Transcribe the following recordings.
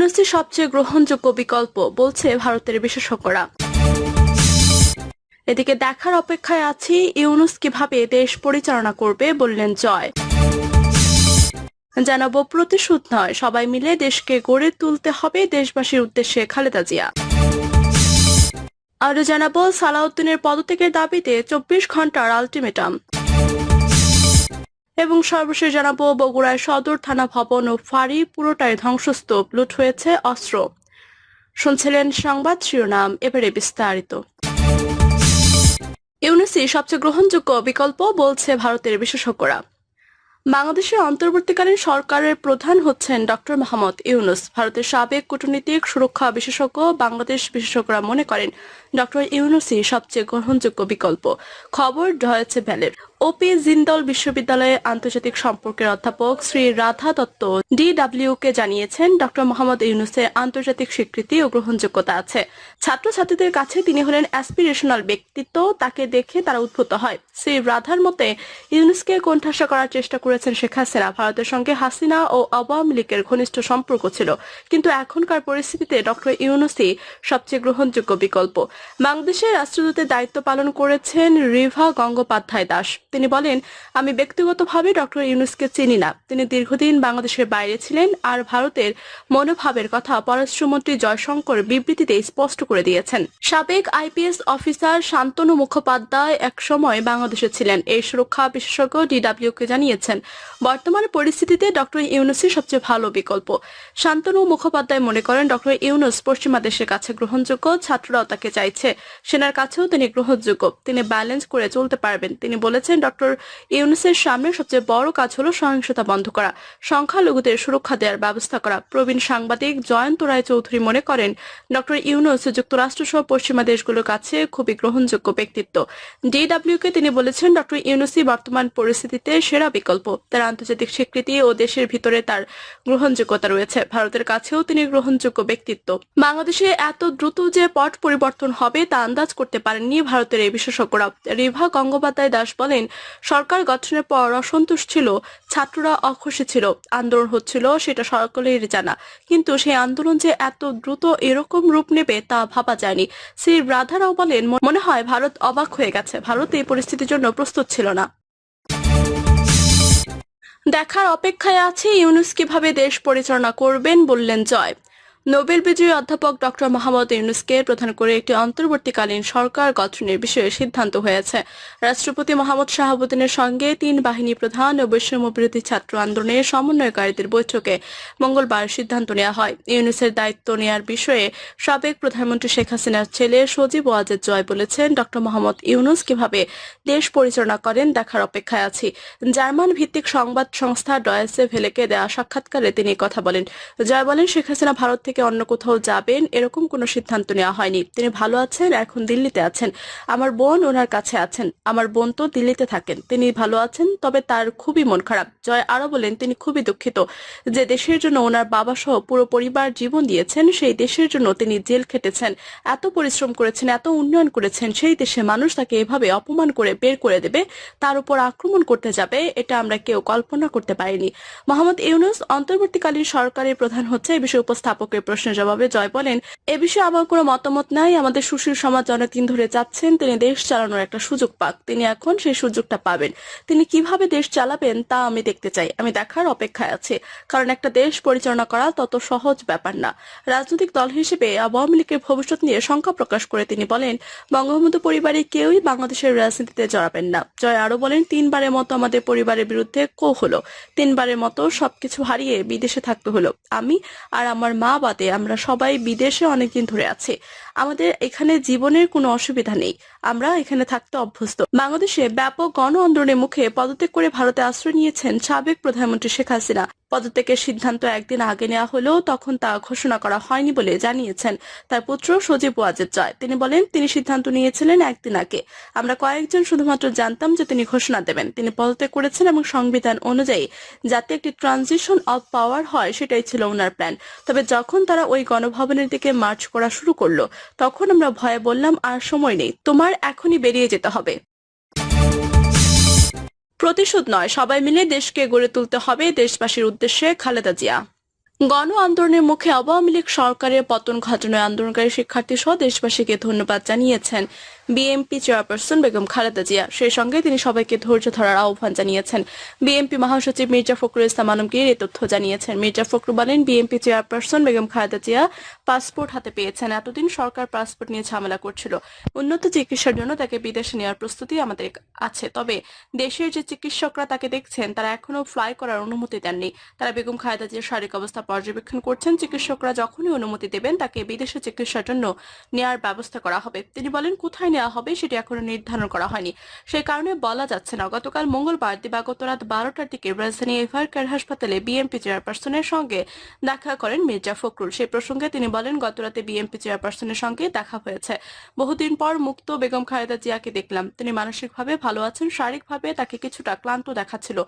ইউনুসি সবচেয়ে গ্রহণযোগ্য বিকল্প, বলছে ভারতের বিশেষজ্ঞরা। এদিকে দেখার অপেক্ষায় আছি, ইউনুস কীভাবে দেশ পরিচালনা করবে বললেন জয়। জানাব প্রতিশোধ নয়, সবাই মিলে দেশকে গড়ে তুলতে হবে দেশবাসীর উদ্দেশ্যে খালেদা জিয়া। আরও জানাব, সালাউদ্দিনের পদত্যাগের দাবিতে চব্বিশ ঘণ্টার আলটিমেটাম। এবং সর্বশেষ জানাব, বগুড়ায় সদর থানা ভবন ও ফাঁড়ি পুরোটাই ধ্বংসস্তূপ, লুট হয়েছে অস্ত্র। শুনছিলেন সংবাদ শিরোনাম, এবারে বিস্তারিত। ইউনিসি সবচেয়ে গ্রহণযোগ্য বিকল্প বলছে ভারতের বিশেষজ্ঞরা। বাংলাদেশের অন্তর্বর্তীকালীন সরকারের প্রধান হচ্ছেন ডক্টর মোহাম্মদ ইউনুস। ভারতের সাবেক কূটনীতিক সুরক্ষা বিশেষজ্ঞ বাংলাদেশ বিশেষজ্ঞরা মনে করেন ডক্টর ইউনুসই সবচেয়ে গ্রহণযোগ্য বিকল্প। খবর ভ্যালের ওপি জিন্দল বিশ্ববিদ্যালয়ের আন্তর্জাতিক সম্পর্কের অধ্যাপক শ্রী রাধা দত্ত ডিডব্লিউ কে জানিয়েছেন ডক্টর মোহাম্মদ ইউনুসের আন্তর্জাতিক স্বীকৃতি ও গ্রহণযোগ্যতা আছে। ছাত্রছাত্রীদের কাছে তিনি হলেন অ্যাসপিরেশনাল ব্যক্তিত্ব, তাকে দেখে তারা উদ্ভূত হয়। শ্রী রাধার মতে ইউনুসকে কোণঠাসা করার চেষ্টা করেছেন শেখ হাসিনা। ভারতের সঙ্গে হাসিনা ও আওয়ামী লীগের ঘনিষ্ঠ সম্পর্ক ছিল। কিন্তু এখনকার পরিস্থিতিতে ডক্টর ইউনুসই সবচেয়ে গ্রহণযোগ্য বিকল্প। বাংলাদেশের রাষ্ট্রদূতের দায়িত্ব পালন করেছেন রিভা গঙ্গোপাধ্যায় দাস। তিনি বলেন, আমি ব্যক্তিগতভাবে ডক্টর ইউনুসকে চিনি না। তিনি দীর্ঘদিন বাংলাদেশের বাইরে ছিলেন আর ভারতের মনোভাবের কথা পররাষ্ট্রমন্ত্রী জয়শঙ্কর বিবৃতিতে স্পষ্ট করে দিয়েছেন। সাবেক আইপিএস অফিসার শান্তনু মুখোপাধ্যায় এক সময় বাংলাদেশে ছিলেন। এই সুরক্ষা বিশেষজ্ঞ ডিডব্লিউ কে জানিয়েছেন, বর্তমান পরিস্থিতিতে ডক্টর ইউনুসই সবচেয়ে ভালো বিকল্প। শান্তনু মুখোপাধ্যায় মনে করেন, ডক্টর ইউনুস পশ্চিমা দেশের কাছে গ্রহণযোগ্য ছাত্ররাও তাকে চাইছে। সেনার কাছেও তিনি গ্রহণযোগ্য। তিনি ব্যালেন্স করে চলতে পারবেন। তিনি বলেছেন ডক্টর ইউনুসের সামনে সবচেয়ে বড় কাজ হলো সহিংসতা বন্ধ করা, সংখ্যালঘুদের সুরক্ষা দেওয়ার ব্যবস্থা করা। প্রবীণ সাংবাদিক জয়ন্ত রায় চৌধুরী মনে করেন, ডক্টর ইউনুস যুক্তরাষ্ট্র সহ পশ্চিমা দেশগুলোর কাছে খুবই গ্রহণযোগ্য ব্যক্তিত্ব। ডিডব্লিউ কে তিনি বলেছেন, ডক্টর ইউনুসই বর্তমান পরিস্থিতিতে সেরা বিকল্প। তার আন্তর্জাতিক স্বীকৃতি ও দেশের ভিতরে তার গ্রহণযোগ্যতা রয়েছে। ভারতের কাছেও তিনি গ্রহণযোগ্য ব্যক্তিত্ব। বাংলাদেশে এত দ্রুত যে পট পরিবর্তন হবে তা আন্দাজ করতে পারেননি ভারতের এই বিশেষজ্ঞরা। রিভা গঙ্গোপাধ্যায় দাস বলেন সরকার গঠনের পর অসন্তোষ ছিল, ছাত্ররা অখুশি ছিল, আন্দোলন হচ্ছিল, সেটা সকলের জানা। কিন্তু সেই আন্দোলন যে এত দ্রুত এরকম রূপ নেবে তা ভাবা যায়নি। শ্রী রাধারাও বলেন, মনে হয় ভারত অবাক হয়ে গেছে। ভারত এই পরিস্থিতির জন্য প্রস্তুত ছিল না। দেখার অপেক্ষায় আছে, ইউনুস কীভাবে দেশ পরিচালনা করবেন বললেন জয়। নোবেল বিজয়ী অধ্যাপক ডক্টর মোহাম্মদ ইউনুসকে প্রধান করে একটি অন্তর্বর্তীকালীন সরকার গঠনের বিষয়ে সিদ্ধান্ত হয়েছে। রাষ্ট্রপতি মোহাম্মদ শাহাবুদ্দিনের সঙ্গে তিন বাহিনী প্রধান ও বৈষম্য বিরোধী ছাত্র আন্দোলনের সমন্বয়কারীদের বৈঠকে মঙ্গলবার সিদ্ধান্ত নেওয়া হয়। ইউনুসের দায়িত্ব নেওয়ার বিষয়ে সাবেক প্রধানমন্ত্রী শেখ হাসিনার ছেলে সজীব ওয়াজেদ জয় বলেছেন, ডক্টর মোহাম্মদ ইউনুস কীভাবে দেশ পরিচালনা করেন দেখার অপেক্ষায় আছি। জার্মান ভিত্তিক সংবাদ সংস্থা ডয়েসে ভেলেকে দেওয়া সাক্ষাৎকারে তিনি কথা বলেন। জয় বলেন, শেখ হাসিনা ভারত থেকে অন্য কোথাও যাবেন, এরকম কোনো সিদ্ধান্ত নেওয়া হয়নি। তিনি ভালো আছেন, এখন দিল্লিতে আছেন। আমার বোন ওনার কাছে আছেন। আমার বোন তো দিল্লিতে থাকেন। তিনি ভালো আছেন, তবে তার খুবই মন খারাপ। জয় আরও বলেন, তিনি খুবই দুঃখিত যে দেশের জন্য ওনার বাবা সহ পুরো পরিবার জীবন দিয়েছেন, সেই দেশের জন্য তিনি জেল খেটেছেন। এত পরিশ্রম করেছেন, এত উন্নয়ন করেছেন, সেই দেশে মানুষ তাকে এভাবে অপমান করে বের করে দেবে, তার উপর আক্রমণ করতে যাবে, এটা আমরা কেউ কল্পনা করতে পারিনি। মোহাম্মদ ইউনুস অন্তর্বর্তীকালীন সরকারের প্রধান হচ্ছে এই বিষয়ে উপস্থাপকের প্রশ্নের জবাবে জয় বলেন, এ বিষয়ে আমার কোনো মতামত নাই। আমাদের সুশীল সমাজ অনেকদিন ধরে চাচ্ছেন তিনি দেশ চালানোর একটা সুযোগ পাক। তিনি এখন সেই সুযোগটা পাবেন। তিনি কীভাবে দেশ চালাবেন তা আমি দেখতে চাই। আমি দেখার অপেক্ষায় আছে। কারণ একটা দেশ পরিচালনা করা তত সহজ ব্যাপার না। রাজনৈতিক দল হিসেবে আওয়ামী লীগের ভবিষ্যৎ নিয়ে শঙ্কা প্রকাশ করে তিনি বলেন, বঙ্গবন্ধু পরিবারে কেউই বাংলাদেশের রাজনীতিতে জড়াবেন না। জয় আরও বলেন, তিনবারের মতো আমাদের পরিবারের বিরুদ্ধে কো হলো। তিনবারের মতো সবকিছু হারিয়ে বিদেশে থাকতে হলো। আমি আর আমার মা বাদে আমরা সবাই বিদেশে অনেকদিন ধরে আছি। আমাদের এখানে জীবনের কোনো অসুবিধা নেই। আমরা এখানে থাকতে অভ্যস্ত। বাংলাদেশে ব্যাপক গণ আন্দোলনের মুখে পদত্যাগ করে ভারতে আশ্রয় নিয়েছেন সাবেক প্রধানমন্ত্রী শেখ হাসিনা। পদত্যাগের সিদ্ধান্ত একদিন আগে নেওয়া হলেও তখন তা ঘোষণা করা হয়নি বলে জানিয়েছেন তার পুত্র সজীব ওয়াজেদ জয়। তিনি বলেন, তিনি সিদ্ধান্ত নিয়েছিলেন একদিন আগে। আমরা কয়েকজন শুধুমাত্র জানতাম যে তিনি ঘোষণা দেবেন। তিনি পদত্যাগ করেছেন এবং সংবিধান অনুযায়ী যাতে একটি ট্রানজিশন অফ পাওয়ার হয়, সেটাই ছিল ওনার প্ল্যান। তবে যখন তারা ওই গণভবনের দিকে মার্চ করা শুরু করল তখন আমরা ভয়ে বললাম, আর সময় নেই, তোমার এখনই বেরিয়ে যেতে হবে। প্রতিশোধ নয়, সবাই মিলে দেশকে গড়ে তুলতে হবে দেশবাসীর উদ্দেশ্যে খালেদা জিয়া। গণ আন্দোলনের মুখে আওয়ামী লীগ সরকারের পতন ঘটনায় আন্দোলনকারী শিক্ষার্থী সহ দেশবাসীকে ধন্যবাদ জানিয়েছেন বিএনপি চেয়ারপারসন বেগম খালেদা জিয়া। সেই সঙ্গে তিনি সবাইকে ধৈর্য ধরার আহ্বান জানিয়েছেন। বিএনপি মহাসচিব মির্জা ফখরুল ইসলাম আলমগীর এই তথ্য জানিয়েছেন। মির্জা ফখরুল বলেন, BNP chairperson Begum Khaleda Zia passport হাতে পেয়েছেন। এতদিন সরকার পাসপোর্ট নিয়ে ঝামেলা করছিল। উন্নত চিকিৎসার জন্য তাকে বিদেশে নেওয়ার প্রস্তুতি আমাদের আছে। তবে দেশের যে চিকিৎসকরা তাকে দেখছেন, তারা এখনও ফ্লাই করার অনুমতি দেননি। তারা বেগম খালেদা জিয়ার শারীরিক অবস্থা পর্যবেক্ষণ করছেন। চিকিৎসকরা যখনই অনুমতি দেবেন, তাকে বিদেশে চিকিৎসার জন্য নেওয়ার ব্যবস্থা করা হবে। তিনি বলেন, কোথায় নেওয়া হবে সেটি এখনও নির্ধারণ করা হয়নি। সেই কারণে বলা যাচ্ছে না, গতকাল মঙ্গলবার দিবাগত রাত বারোটার দিকে রাজধানী এভার কেয়ার হাসপাতালে বিএনপি চেয়ারপারসনের সঙ্গে দেখা করেন মির্জা ফখরুল। সেই প্রসঙ্গে তিনি বলেন গতরাতে বিএনপি চেয়ারপারসনের সঙ্গে দেখা হয়েছে। বহুদিন পর মুক্ত বেগম খালেদা জিয়াকে দেখলাম। তিনি মানসিকভাবে ভালো আছেন, শারীরিকভাবে তাকে কিছুটা ক্লান্ত দেখাচ্ছিল।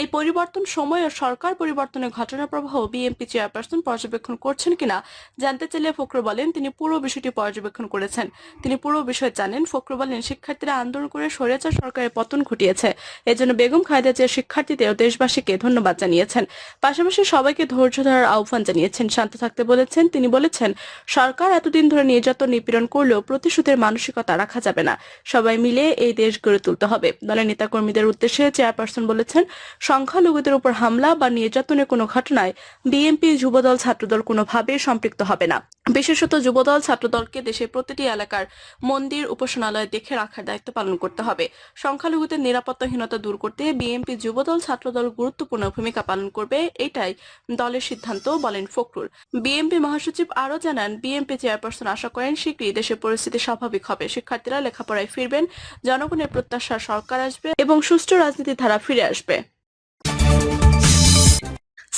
এই পরিবর্তন সময় ও সরকার পরিবর্তনের ঘটনা প্রবাহ বিএনপি চেয়ারপারসন পর্যবেক্ষণ করছেন কিনা জানতে চাইলে ফখরুল বলেন, তিনি পুরো বিষয়টি পর্যবেক্ষণ করেছেন। তিনি পুরো বিষয় জানেন ফখরুল বলেন, শিক্ষার্থীরা আন্দোলন করে স্বৈরাচার সরকারের পতন ঘটিয়েছে। এজন্য বেগম খালেদা জিয়া শিক্ষার্থীদের দেশবাসীকে ধন্যবাদ জানিয়েছেন। পাশাপাশি সবাইকে ধৈর্য ধরার আহ্বান জানিয়েছেন। শান্ত থাকতে বলেছেন, তিনি বলেছেন, সরকার এতদিন ধরে নির্যাতন, নিপীড়ন করলেও প্রতিশোধের মানসিকতা রাখা যাবে না। সবাই মিলে এই দেশ গড়ে তুলতে হবে। দলের নেতাকর্মীদের উদ্দেশ্যে চেয়ারপারসন বলেছেন, সংখ্যালঘুদের উপর হামলা বা নির্যাতনের কোনো ঘটনায় বিএনপি যুবদল, ছাত্রদল কোনোভাবে সম্পৃক্ত হবে না। বিশেষত যুবদল ছাত্রদলকে দেশের প্রতিটি এলাকার মন্দির উপাসনালয় দেখে রাখার দায়িত্ব পালন করতে হবে। সংখ্যালঘুদের নিরাপত্তাহীনতা দূর করতে বিএনপি যুবদল ছাত্রদল গুরুত্বপূর্ণ ভূমিকা পালন করবে, এটাই দলের সিদ্ধান্ত, বলেন ফখরুল। বিএনপি মহাসচিব আরও জানান, বিএনপি চেয়ারপারসন আশা করেন শীঘ্রই দেশের পরিস্থিতি স্বাভাবিক হবে। শিক্ষার্থীরা লেখাপড়ায় ফিরবেন, জনগণের প্রত্যাশার সরকার আসবে এবং সুষ্ঠু রাজনীতি ধারা ফিরে আসবে।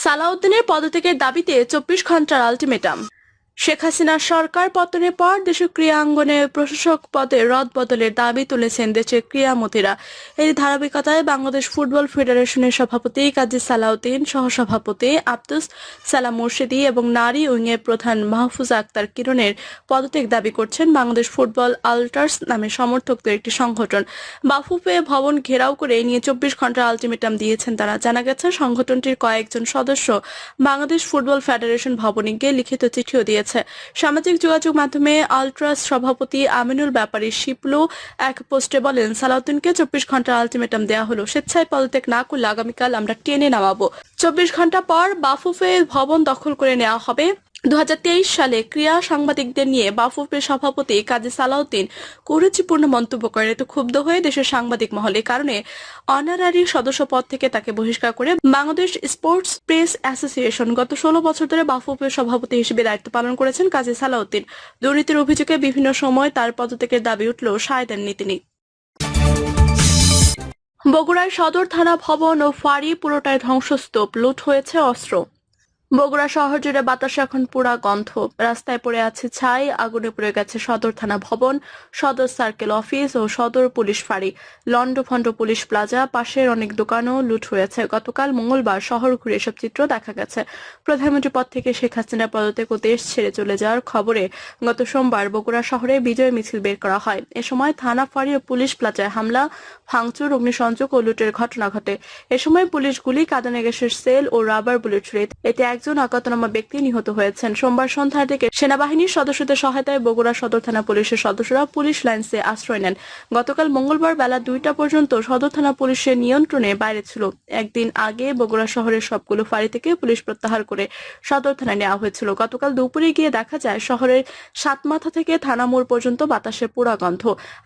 সালাউদ্দিনের পদত্যাগের দাবিতে চব্বিশ ঘণ্টার আলটিমেটাম। শেখ হাসিনার সরকার পতনের পর দেশের ক্রীড়াঙ্গনে প্রশাসক পদে রদ বদলের দাবি তুলেছেন দেশের ক্রীড়ামতীরা এই ধারাবাহিকতায় বাংলাদেশ ফুটবল ফেডারেশনের সভাপতি কাজী সালাউদ্দিন, সহসভাপতি আব্দুস সালাম মুর্শিদি এবং নারী উইংয়ের প্রধান মাহফুজা আক্তার কিরণের পদত্যাগ দাবি করছেন বাংলাদেশ ফুটবল আল্টার্স নামে সমর্থকদের একটি সংগঠন। বাফুফে ভবন ঘেরাও করে নিয়ে চব্বিশ ঘণ্টার আলটিমেটাম দিয়েছেন তারা। জানা গেছে, সংগঠনটির কয়েকজন সদস্য বাংলাদেশ ফুটবল ফেডারেশন ভবনে গিয়ে লিখিত চিঠিও দিয়েছে সামাজিক যোগাযোগ মাধ্যমে আলট্রাস সভাপতি আমিনুল ব্যাপারী শিপলু এক পোস্টে বলেন, সালাউদ্দিনকে চব্বিশ ঘণ্টা আলটিমেটাম দেওয়া হলো। স্বেচ্ছায় পদত্যাগ না করলে আগামীকাল আমরা টেনে নামাবো। চব্বিশ ঘণ্টা পর বাফুফে ভবন দখল করে নেওয়া হবে। দু হাজার তেইশ সালে ক্রীড়া সাংবাদিকদের নিয়ে বাফুফের সভাপতি কাজী সালাউদ্দিন কুরুচিপূর্ণ মন্তব্য করেন এতে ক্ষুব্ধ হয়ে দেশের সাংবাদিক মহলে কারণে অনারারি সদস্য পদ থেকে তাকে বহিষ্কার করে বাংলাদেশ স্পোর্টস প্রেস অ্যাসোসিয়েশন গত ষোলো বছর ধরে বাফুফের সভাপতি হিসেবে দায়িত্ব পালন করেছেন কাজী সালাউদ্দিন। দুর্নীতির অভিযোগে বিভিন্ন সময় তার পদত্যাগের দাবি উঠলেও সায় দেননি তিনি বগুড়ার সদর থানা ভবন ও ফাঁড়ি পুরোটায় ধ্বংসস্তূপ, লুট হয়েছে অস্ত্র। বগুড়া শহর জুড়ে বাতাসে এখন পুরা গন্ধ। রাস্তায় পড়ে আছে ছাই, আগুনে পড়ে গেছে সদর থানা ভবন, সদর সার্কেল অফিস ও সদর পুলিশ ফাঁড়ি। লন্ডভন্ড পুলিশ প্লাজা, পাশের অনেক দোকানও লুট হয়েছে। গতকাল মঙ্গলবার শহর ঘুরে এসব চিত্র দেখা গেছে। প্রধানমন্ত্রী পদ থেকে শেখ হাসিনা পদত্যাগ ও দেশ ছেড়ে চলে যাওয়ার খবরে গত সোমবার বগুড়া শহরে বিজয় মিছিল বের করা হয়। এ সময় থানা ফাঁড়ি ও পুলিশ প্লাজায় হামলা, ভাঙচুর, অগ্নিসংযোগ ও লুটের ঘটনা ঘটে। এ সময় পুলিশ গুলি কাঁদানে গ্যাসের সেল ও রাবার বুলেট ছুড়ে এতে একজন অজ্ঞাতনামা ব্যক্তি নিহত হয়েছেন। সোমবার সন্ধ্যার দিকে সেনাবাহিনীর সদস্যদের সহায়তায় বগুড়া সদর থানা পুলিশের সদস্যরা পুলিশ লাইন্সে আশ্রয় নেন। গতকাল মঙ্গলবার বেলা দুইটা পর্যন্ত সদর থানা পুলিশের নিয়ন্ত্রণে বাইরে ছিল। একদিন আগে বগুড়া শহরের সবগুলো ফাঁড়ি থেকে পুলিশ প্রত্যাহার করে সদর থানায় নেওয়া হয়েছিল। গতকাল দুপুরে গিয়ে দেখা যায়, শহরের সাতমাথা থেকে থানা মোড় পর্যন্ত বাতাসে পোড়া গন্ধ।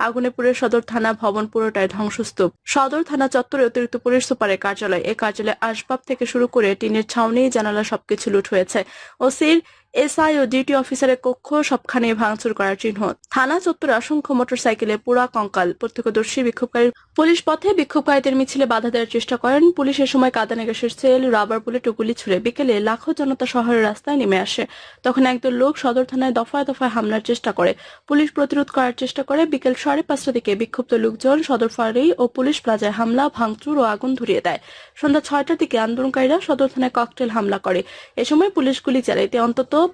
আগুনে পুড়ে সদর থানা ভবন পুরোটায় ধ্বংসস্তূপ। সদর থানা চত্বরে অতিরিক্ত পুলিশ সুপারের কার্যালয়। এ কার্যালয়ে আসবাব থেকে শুরু করে টিনের ছাউনি, জানালা সবকিছু লুট হয়েছে। ওসির এসআই ও ডিউটি অফিসারের কক্ষ সবখানে ভাঙচুর করার চিহ্ন। থানা চত্বরে অসংখ্য মোটরসাইকেলে পুরা কঙ্কাল প্রত্যক্ষদর্শী বিক্ষোভকারী পুলিশ পথে বিক্ষোভকারীদের মিছিলে বাধা দেওয়ার চেষ্টা করেন। পুলিশ এ সময় কাঁদানে গ্যাসের সেল, রাবার বুলেট ও গুলি ছুড়ে বিকেলে লাখো জনতা শহরের রাস্তায় নেমে আসে। তখন একদল লোক সদর থানায় দফায় দফায় হামলার চেষ্টা করে। পুলিশ প্রতিরোধ করার চেষ্টা করে। বিকেল সাড়ে পাঁচটা দিকে বিক্ষুব্ধ লোকজন সদর ফাঁড়ি ও পুলিশ প্লাজায় হামলা, ভাঙচুর ও আগুন ধরিয়ে দেয়। সন্ধ্যা ছয়টার দিকে আন্দোলনকারীরা সদর থানায় ককটেল হামলা করে। এ সময় পুলিশ গুলি চালায় এতে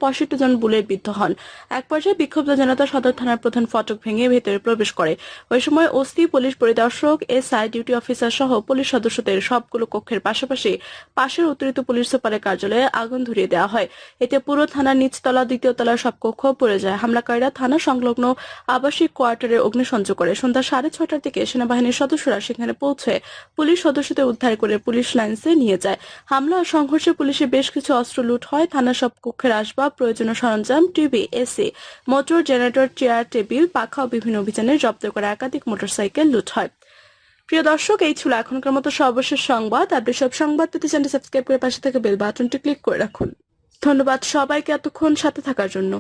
পঁয়ষট্টি জন বুলেট বিদ্ধ হন। এক পর্যায়ে বিক্ষুব্ধ জনতা সদর থানার প্রধান ফটক ভেঙে ভেতরে প্রবেশ করে। ওই সময় ওসি, পুলিশ পরিদর্শক, এসআই, ডিউটি অফিসার সহ পুলিশ সদস্যদের সবগুলো কক্ষের পাশাপাশি পাশের অতিরিক্ত পুলিশ সুপারের কার্যালয়ে আগুন ধরিয়ে দেওয়া হয়। এতে পুরো থানার নিচতলা দ্বিতীয় তলার সব কক্ষ পড়ে যায়। হামলাকারীরা থানা সংলগ্ন আবাসিক কোয়ার্টারে অগ্নিসংযোগ করে। সন্ধ্যা সাড়ে ছটার দিকে সেনাবাহিনীর সদস্যরা সেখানে পৌঁছে পুলিশ সদস্যদের উদ্ধার করে পুলিশ লাইন্সে নিয়ে যায়। হামলা ও সংঘর্ষে পুলিশের বেশ কিছু অস্ত্র লুট হয়। থানার সব কক্ষের আসবাব প্রয়োজনীয় সরঞ্জাম, TV, AC, motor, generator, chair, table, পাখা ও বিভিন্ন অভিযানে জব্দ করা একাধিক মোটরসাইকেল লুট হয়। প্রিয় দর্শক, এই ছিল এখনকার মতো সর্বশেষ সংবাদ। আপনি সব সংবাদ পেতে চ্যানেল সাবস্ক্রাইব করে পাশে থেকে বেল বাটনটি ক্লিক করে রাখুন। ধন্যবাদ সবাইকে এতক্ষণ সাথে থাকার জন্য।